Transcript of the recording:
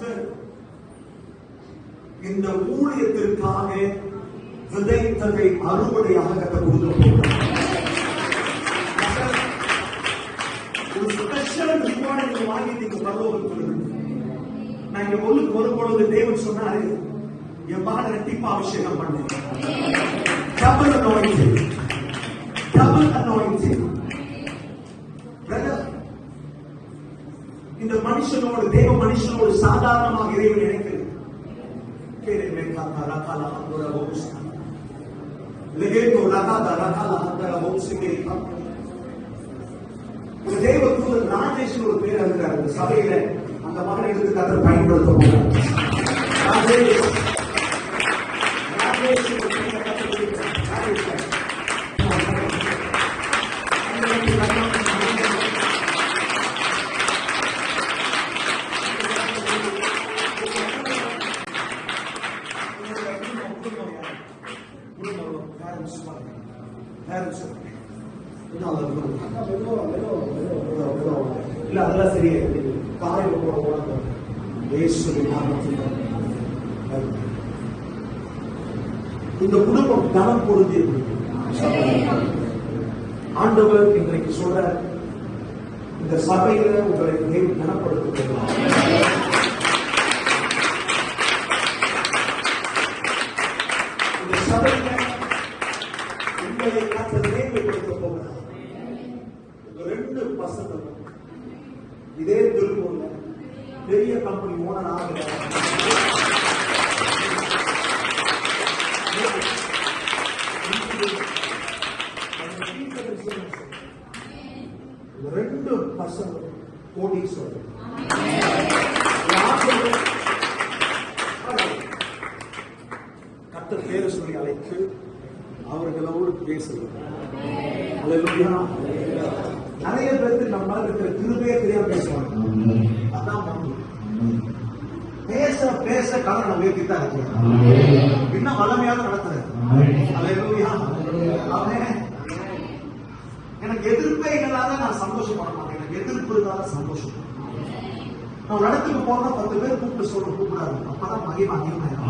கொடுத்து இந்த ஊழியத்திற்காக விதைத்ததை அறுவடையாக கத்த கொடுக்க ஒரு வாங்கி நீங்க பரலோகத்தில் நான் இங்க ஒழுங்கு வரும் பொழுது தேவன் சொன்னாரு என் மகனை ரெட்டிப்பா அபிஷேகம் பண்ணேன் இந்த மனுஷனோடு தேவ மனுஷனோடு சாதாரணமாக இறைவன் நினைக்கிறது கேளு மேற்காத்தா ஒரு தேவ தூதர் ராஜேஷ் ஒரு பேர் இருக்கிறார். சபையில அந்த மகன் எடுத்து கத்தர் பயன்படுத்த போகிறார் இல்ல அதெல்லாம் சரியா இந்த குடும்பம் தனம் பொருந்தி ஆண்டவர் இன்றைக்கு சொல்ற இந்த சபையில உங்களை தேவன் கனப்படுத்துகிறார் பசங்க இதே திருப்பூர்ல பெரிய கம்பெனி ஓனர் ஆகிறார் ரெண்டு பசங்க கோடீஸ்வரர். கத்த பேரை சொல்லி அழைத்து அவர்களோடு பேசுகிறார். அல்லேலூயா. நிறைய பேருக்கு நம்ம இருக்கிற கிருபையே தெரியாம பேசுவாங்க. அதான். பேச பேச கலனை உயர்த்தி தான் இருக்கு. இன்னும் வளமையாக நடத்துறது. எனக்கு எதிர்ப்பே இல்லாத நான் சந்தோஷப்பட மாட்டேன். எனக்கு எதிர்ப்பு இருந்தாத சந்தோஷம். நான் ஒரு இடத்துக்கு போனா பத்து பேர் கூப்பிட்டு சொல்ல கூப்பிடாது. அப்பதான் மகிமை அதிகமாயிரும்.